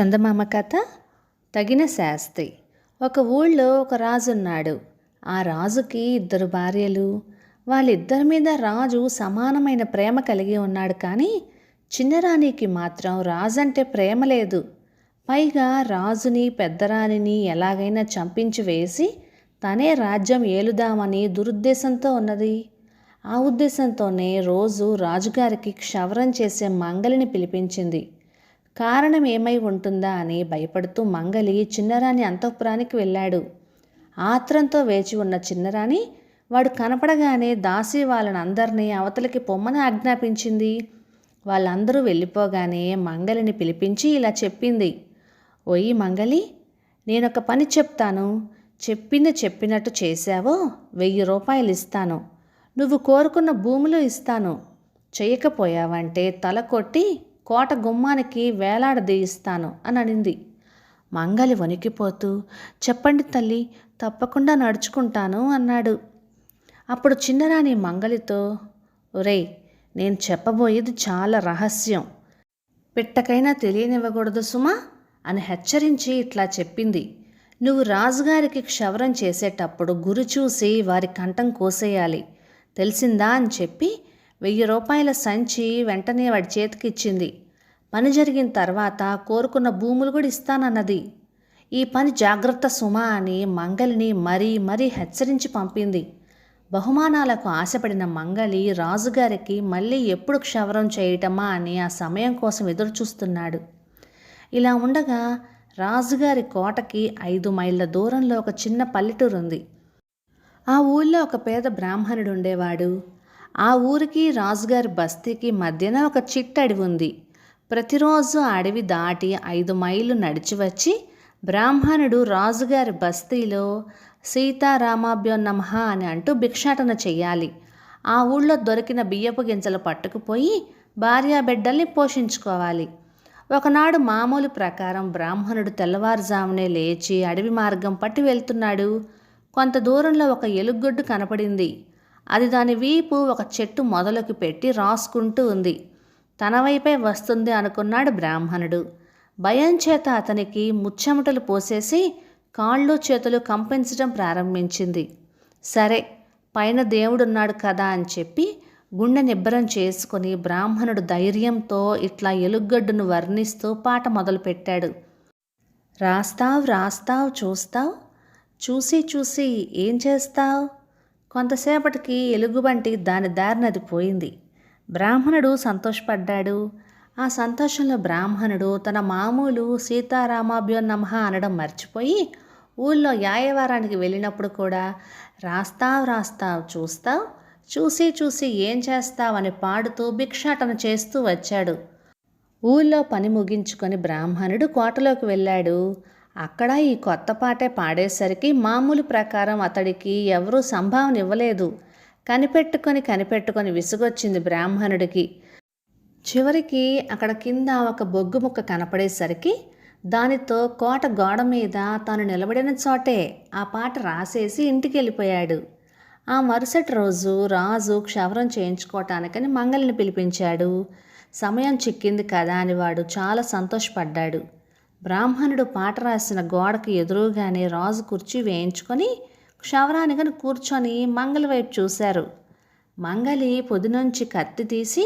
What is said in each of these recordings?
చందమామ కథ తగిన శాస్తి ఒక ఊళ్ళో ఒక రాజు ఉన్నాడు ఆ రాజుకి ఇద్దరు భార్యలు. వాళ్ళిద్దరి మీద రాజు సమానమైన ప్రేమ కలిగి ఉన్నాడు కానీ చిన్నరాణికి మాత్రం రాజు అంటే ప్రేమ లేదు. పైగా రాజుని పెద్దరాణిని ఎలాగైనా చంపించి వేసి తనే రాజ్యం ఏలుదామని దురుద్దేశంతో ఉన్నది. ఆ ఉద్దేశంతోనే రోజు రాజుగారికి క్షవరం చేసే మంగలిని పిలిపించింది. కారణం ఏమై ఉంటుందా అని భయపడుతూ మంగలి చిన్నరాణి అంతఃపురానికి వెళ్ళాడు. ఆత్రంతో వేచి ఉన్న చిన్నరాణి వాడు కనపడగానే దాసి వాళ్ళని అందరినీ అవతలికి పొమ్మని ఆజ్ఞాపించింది. వాళ్ళందరూ వెళ్ళిపోగానే మంగలిని పిలిపించి ఇలా చెప్పింది. ఓయి మంగలి నేనొక పని చెప్తాను. చెప్పింది చెప్పినట్టు చేశావో వెయ్యి రూపాయలు ఇస్తాను. నువ్వు కోరుకున్న భూములు ఇస్తాను. చేయకపోయావంటే తల కొట్టి కోట గుమ్మానికి వేలాడదీయిస్తాను అని అనింది. మంగలి వణికిపోతూ చెప్పండి తల్లి తప్పకుండా నడుచుకుంటాను అన్నాడు. అప్పుడు చిన్నరాణి మంగలితో ఒరేయ్ నేను చెప్పబోయేది చాలా రహస్యం. పిట్టకైనా తెలియనివ్వకూడదు సుమా అని హెచ్చరించి ఇట్లా చెప్పింది. నువ్వు రాజుగారికి క్షవరం చేసేటప్పుడు గురి చూసి వారి కంఠం కోసేయాలి. తెలిసిందా అని చెప్పి వెయ్యి రూపాయల సంచి వెంటనే వాడి చేతికి ఇచ్చింది. పని జరిగిన తర్వాత కోరుకున్న భూములు కూడా ఇస్తానన్నది. ఈ పని జాగ్రత్త సుమా అని మంగలిని మరీ మరీ హెచ్చరించి పంపింది. బహుమానాలకు ఆశపడిన మంగలి రాజుగారికి మళ్ళీ ఎప్పుడు క్షవరం చేయటమా అని ఆ సమయం కోసం ఎదురుచూస్తున్నాడు. ఇలా ఉండగా రాజుగారి కోటకి ఐదు మైళ్ళ దూరంలో ఒక చిన్న పల్లెటూరు ఉంది ఆ ఊళ్ళో ఒక పేద బ్రాహ్మణుడు ఉండేవాడు ఆ ఊరికి రాజుగారి బస్తీకి మధ్యన ఒక చిట్టడివి ఉంది. ప్రతిరోజు అడవి దాటి ఐదు మైళ్ళు నడిచి వచ్చి బ్రాహ్మణుడు రాజుగారి బస్తీలో సీతారామాభ్యో నమః అని అంటూ భిక్షాటన చెయ్యాలి. ఆ ఊళ్ళో దొరికిన బియ్యపు గింజలు పట్టుకుపోయి భార్యాబిడ్డల్ని పోషించుకోవాలి. ఒకనాడు మామూలు ప్రకారం బ్రాహ్మణుడు తెల్లవారుజామునే లేచి అడవి మార్గం పట్టి వెళ్తున్నాడు. కొంత దూరంలో ఒక ఎలుగొడ్డు కనపడింది. అది దాని వీపు ఒక చెట్టు మొదలుకి పెట్టి రాసుకుంటూ ఉంది. తన వైపే వస్తుంది అనుకున్నాడు బ్రాహ్మణుడు. భయం చేత అతనికి ముచ్చెమటలు పోసేసి కాళ్ళు చేతులు కంపించడం ప్రారంభించింది. సరే పైన దేవుడున్నాడు కదా అని చెప్పి గుండె నిబ్బరం చేసుకుని బ్రాహ్మణుడు ధైర్యంతో ఇట్లా ఎలుగడ్డును వర్ణిస్తూ పాట మొదలుపెట్టాడు. రాస్తావు రాస్తావు చూస్తావు? చూసి చూసి ఏం చేస్తావు? కొంతసేపటికి ఎలుగుబంటి దాని దారినది పోయింది. బ్రాహ్మణుడు సంతోషపడ్డాడు. ఆ సంతోషంలో బ్రాహ్మణుడు తన మామూలు సీతారామాభ్యో నమః అనడం మర్చిపోయి ఊళ్ళో యాయవారానికి వెళ్ళినప్పుడు కూడా రాస్తావు రాస్తావు చూస్తావు చూసి చూసి ఏం చేస్తావని పాడుతూ భిక్షాటన చేస్తూ వచ్చాడు. ఊళ్ళో పని ముగించుకొని బ్రాహ్మణుడు కోటలోకి వెళ్ళాడు. అక్కడ ఈ కొత్త పాటే పాడేసరికి మామూలు ప్రకారం అతడికి ఎవరూ సంభావన ఇవ్వలేదు. కనిపెట్టుకొని కనిపెట్టుకొని విసుగొచ్చింది బ్రాహ్మణుడికి. చివరికి అక్కడ కింద ఒక బొగ్గు ముక్క కనపడేసరికి దానితో కోట గోడ మీద తాను నిలబడిన చోటే ఆ పాట రాసేసి ఇంటికి వెళ్ళిపోయాడు ఆ మరుసటి రోజు రాజు క్షవరం చేయించుకోవటానికని మంగలిని పిలిపించాడు. సమయం చిక్కింది కదా అని వాడు చాలా సంతోషపడ్డాడు. బ్రాహ్మణుడు పాట రాసిన గోడకు ఎదురుగానే రాజు కుర్చీ వేయించుకొని క్షవరానికని కూర్చొని మంగలి వైపు చూశారు. మంగలి పొదినుంచి కత్తి తీసి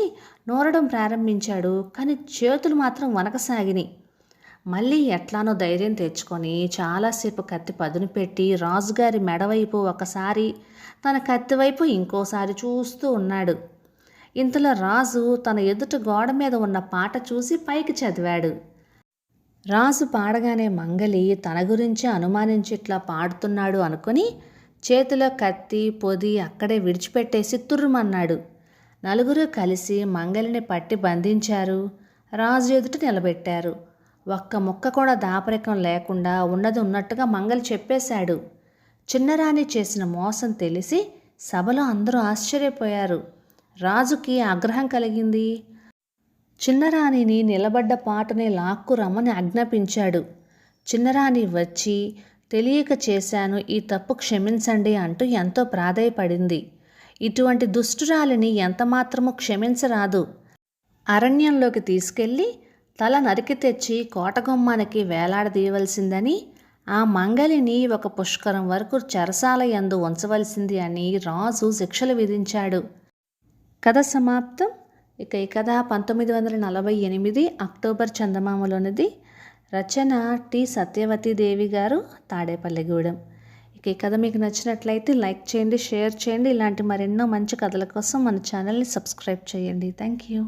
నూరడం ప్రారంభించాడు కానీ చేతులు మాత్రం వనకసాగినాయి మళ్ళీ ఎట్లానో ధైర్యం తెచ్చుకొని చాలాసేపు కత్తి పదును పెట్టి రాజుగారి మెడవైపు ఒకసారి తన కత్తి వైపు ఇంకోసారి చూస్తూ ఉన్నాడు. ఇంతలో రాజు తన ఎదుట గోడ మీద ఉన్న పాట చూసి పైకి చదివాడు. రాజు పాడగానే మంగలి తన గురించి అనుమానించి ఇట్లా పాడుతున్నాడు అనుకుని చేతిలో కత్తి పొది అక్కడే విడిచిపెట్టేసి తుర్రుమన్నాడు. నలుగురు కలిసి మంగలిని పట్టి బంధించారు. రాజు ఎదుట నిలబెట్టారు. ఒక్క ముక్క కూడా దాపరికం లేకుండా ఉన్నది ఉన్నట్టుగా మంగలి చెప్పేశాడు. చిన్నరాణి చేసిన మోసం తెలిసి సభలో అందరూ ఆశ్చర్యపోయారు. రాజుకి ఆగ్రహం కలిగింది. చిన్నరాణిని నిలబడ్డ పాటనే లాక్కు రమ్మని ఆజ్ఞాపించాడు. చిన్నరాణి వచ్చి తెలియక చేశాను ఈ తప్పు క్షమించండి అంటూ ఎంతో ప్రాధేయపడింది. ఇటువంటి దుష్టురాలిని ఎంతమాత్రమూ క్షమించరాదు. అరణ్యంలోకి తీసుకెళ్ళి తల నరికి తెచ్చి కోటగుమ్మానికి వేలాడదీయవలసిందని ఆ మంగలిని ఒక పుష్కరం వరకు చెరసాల యందు ఉంచవలసింది అని రాజు శిక్షలు విధించాడు. కథ సమాప్తం. ఇక ఈ కథ పంతొమ్మిది వందల నలభై ఎనిమిది అక్టోబర్ చందమామలోనిది రచన టి సత్యవతి దేవి గారు తాడేపల్లిగూడెం. ఇక ఈ కథ మీకు నచ్చినట్లయితే లైక్ చేయండి షేర్ చేయండి. ఇలాంటి మరెన్నో మంచి కథల కోసం మన ఛానల్ని సబ్స్క్రైబ్ చేయండి. Thank you